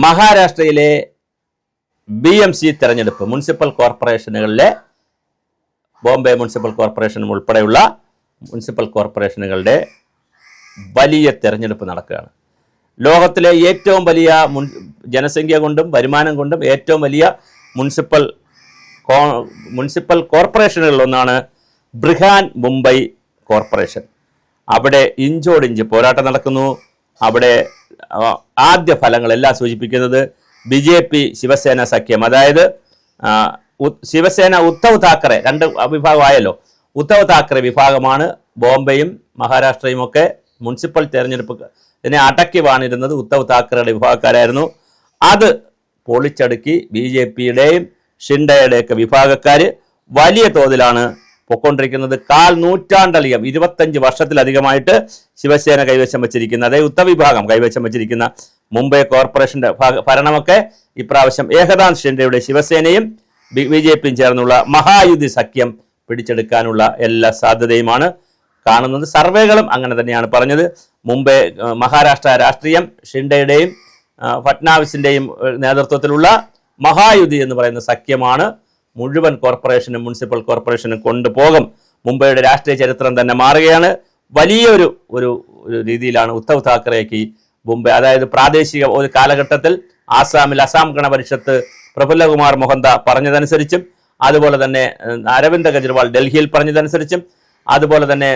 മഹാരാഷ്ട്രയിലെ B M C തെരഞ്ഞെടുപ്പ് municipal കോർപ്പറേഷനുകളിലെ ബോംബെ മുനിസിപ്പൽ കോർപ്പറേഷൻ ഉൾപ്പെടെയുള്ള മുനിസിപ്പൽ കോർപ്പറേഷനുകളുടെ വലിയ തെരഞ്ഞെടുപ്പ് നടക്കുകയാണ്. ലോകത്തിലെ ഏറ്റവും വലിയ മുൻ ജനസംഖ്യ കൊണ്ടും വരുമാനം കൊണ്ടും ഏറ്റവും വലിയ മുനിസിപ്പൽ മുനിസിപ്പൽ കോർപ്പറേഷനുകളിലൊന്നാണ് ബ്രിഹാൻ മുംബൈ കോർപ്പറേഷൻ. അവിടെ ഇഞ്ചോടിഞ്ച് പോരാട്ടം നടക്കുന്നു. അവിടെ ആദ്യ ഫലങ്ങളെല്ലാം സൂചിപ്പിക്കുന്നത് ബി ജെ പി ശിവസേന സഖ്യം. അതായത് ശിവസേന ഉദ്ധവ് താക്കറെ രണ്ട് വിഭാഗമായല്ലോ. ഉദ്ധവ് താക്കറെ വിഭാഗമാണ് ബോംബെയും മഹാരാഷ്ട്രയും ഒക്കെ മുനിസിപ്പൽ തെരഞ്ഞെടുപ്പ് ഇതിനെ അടക്കി വാണിരുന്നത് ഉദ്ധവ് താക്കറയുടെ വിഭാഗക്കാരായിരുന്നു. അത് പൊളിച്ചടുക്കി ബി ജെ പിയുടെയും ഷിൻഡയുടെയൊക്കെ വിഭാഗക്കാർ വലിയ തോതിലാണ് പൊക്കൊണ്ടിരിക്കുന്നത് കാൽ നൂറ്റാണ്ടധികം ഇരുപത്തഞ്ച് വർഷത്തിലധികമായിട്ട് ശിവസേന കൈവശം വച്ചിരിക്കുന്ന അതായത് ഉത്തവിഭാഗം കൈവശം വച്ചിരിക്കുന്ന മുംബൈ കോർപ്പറേഷന്റെ ഭരണമൊക്കെ ഇപ്രാവശ്യം ഏകനാഥ് ഷിൻഡെയുടെ ശിവസേനയും ബി ജെ പിയും ചേർന്നുള്ള മഹായുദ്ധി സഖ്യം പിടിച്ചെടുക്കാനുള്ള എല്ലാ സാധ്യതയുമാണ് കാണുന്നത്. സർവേകളും അങ്ങനെ തന്നെയാണ് പറഞ്ഞത്. മുംബൈ മഹാരാഷ്ട്ര രാഷ്ട്രീയം ഷിൻഡയുടെയും ഫട്നാവിസിന്റെയും നേതൃത്വത്തിലുള്ള മഹായുദ്ധി എന്ന് പറയുന്ന സഖ്യമാണ് മുഴുവൻ കോർപ്പറേഷനും മുനിസിപ്പൽ കോർപ്പറേഷനും കൊണ്ടുപോകും. മുംബൈയുടെ രാഷ്ട്രീയ ചരിത്രം തന്നെ മാറുകയാണ്. വലിയൊരു ഒരു രീതിയിലാണ് ഉദ്ധവ് താക്കറേക്ക് മുംബൈ അതായത് പ്രാദേശിക ഒരു കാലഘട്ടത്തിൽ ആസാമിൽ അസാം ഗണപരിഷത്ത് പ്രഫുല്ലകുമാർ മൊഹന്ത പറഞ്ഞതനുസരിച്ചും അതുപോലെ തന്നെ അരവിന്ദ് കെജ്രിവാൾ ഡൽഹിയിൽ പറഞ്ഞതനുസരിച്ചും അതുപോലെ തന്നെ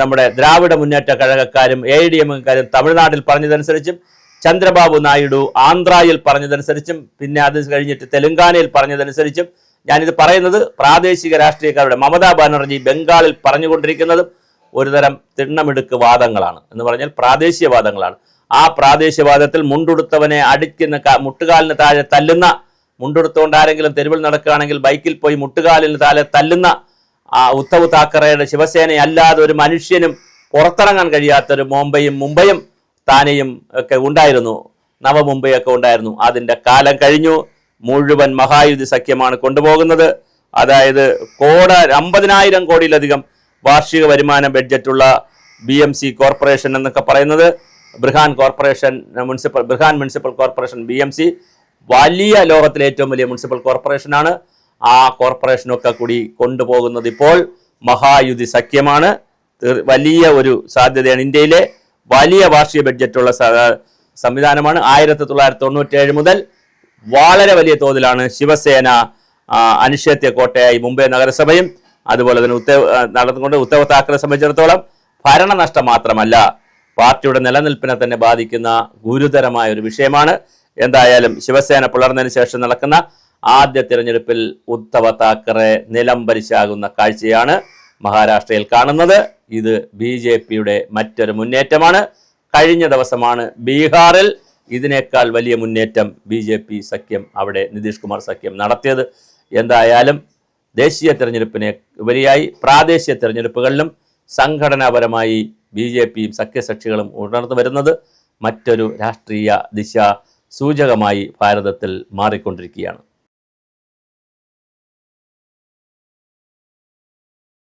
നമ്മുടെ ദ്രാവിഡ മുന്നേറ്റ കഴകക്കാരും എ ഡി എമ്മുകാരും തമിഴ്നാട്ടിൽ പറഞ്ഞതനുസരിച്ചും ചന്ദ്രബാബു നായിഡു ആന്ധ്രയിൽ പറഞ്ഞതനുസരിച്ചും പിന്നെ അത് കഴിഞ്ഞിട്ട് തെലുങ്കാനയിൽ പറഞ്ഞതനുസരിച്ചും ഞാനിത് പറയുന്നത് പ്രാദേശിക രാഷ്ട്രീയക്കാരുടെ മമതാ ബാനർജി ബംഗാളിൽ പറഞ്ഞുകൊണ്ടിരിക്കുന്നതും ഒരുതരം തിണ്ണമെടുക്ക് വാദങ്ങളാണ് എന്ന് പറഞ്ഞാൽ പ്രാദേശികവാദങ്ങളാണ്. ആ പ്രാദേശികവാദത്തിൽ മുണ്ടുടുത്തവനെ അടിക്കുന്ന മുട്ടുകാലിന് താഴെ തല്ലുന്ന മുണ്ടുടുത്തുകൊണ്ട് ആരെങ്കിലും തെരുവിൽ നടക്കുകയാണെങ്കിൽ ബൈക്കിൽ പോയി മുട്ടുകാലിന് താഴെ തല്ലുന്ന ആ ഉദ്ധവ് താക്കറയുടെ ശിവസേന അല്ലാതെ ഒരു മനുഷ്യനും പുറത്തിറങ്ങാൻ കഴിയാത്തൊരു മുംബൈയും മുംബൈയും താനെയും ഒക്കെ ഉണ്ടായിരുന്നു. നവമുംബൈ ഒക്കെ ഉണ്ടായിരുന്നു. അതിന്റെ കാലം കഴിഞ്ഞു. മുഴുവൻ മഹായുദ്ധ സഖ്യമാണ് കൊണ്ടുപോകുന്നത്. അതായത് കോട അമ്പതിനായിരം കോടിയിലധികം വാർഷിക വരുമാന ബഡ്ജറ്റുള്ള ബി എം സി കോർപ്പറേഷൻ എന്നൊക്കെ പറയുന്നത് Brihan corporation municipal Brihan municipal corporation B M C വലിയ ലോകത്തിലെ ഏറ്റവും വലിയ മുനിസിപ്പൽ കോർപ്പറേഷനാണ്. ആ കോർപ്പറേഷനൊക്കെ കൂടി കൊണ്ടുപോകുന്നത് ഇപ്പോൾ മഹായുധി സഖ്യമാണ്. വലിയ ഒരു സാധ്യതയാണ് ഇന്ത്യയിലെ വലിയ വാർഷിക ബഡ്ജറ്റുള്ള സംവിധാനമാണ് ആയിരത്തി തൊള്ളായിരത്തി തൊണ്ണൂറ്റേഴ് മുതൽ വളരെ വലിയ തോതിലാണ് ശിവസേന ആ, അനിശ്ചിത്യ കോട്ടയായി മുംബൈ നഗരസഭയും അതുപോലെ തന്നെ ഉത്തവ് നടന്നുകൊണ്ട് ഉത്തവ് താക്കറെ സംബന്ധിച്ചിടത്തോളം ഭരണനഷ്ടം മാത്രമല്ല പാർട്ടിയുടെ നിലനിൽപ്പിനെ തന്നെ ബാധിക്കുന്ന ഗുരുതരമായ ഒരു വിഷയമാണ്. എന്തായാലും ശിവസേന പുലർന്നതിന് ശേഷം നടക്കുന്ന ആദ്യ തിരഞ്ഞെടുപ്പിൽ ഉദ്ധവ് താക്കറെ നിലംപരിശാകുന്ന കാഴ്ചയാണ് മഹാരാഷ്ട്രയിൽ കാണുന്നത്. ഇത് ബി മറ്റൊരു മുന്നേറ്റമാണ്. കഴിഞ്ഞ ദിവസമാണ് ബീഹാറിൽ ഇതിനേക്കാൾ വലിയ മുന്നേറ്റം ബി ജെ പി സഖ്യം അവിടെ നിതീഷ് കുമാർ സഖ്യം നടത്തിയത്. എന്തായാലും ദേശീയ തെരഞ്ഞെടുപ്പിനെ ഉപരിയായി പ്രാദേശിക തെരഞ്ഞെടുപ്പുകളിലും സംഘടനാപരമായി ബി ജെ പിയും സഖ്യകക്ഷികളും ഉണർന്നു വരുന്നത് മറ്റൊരു രാഷ്ട്രീയ ദിശ സൂചകമായി ഭാരതത്തിൽ മാറിക്കൊണ്ടിരിക്കുകയാണ്.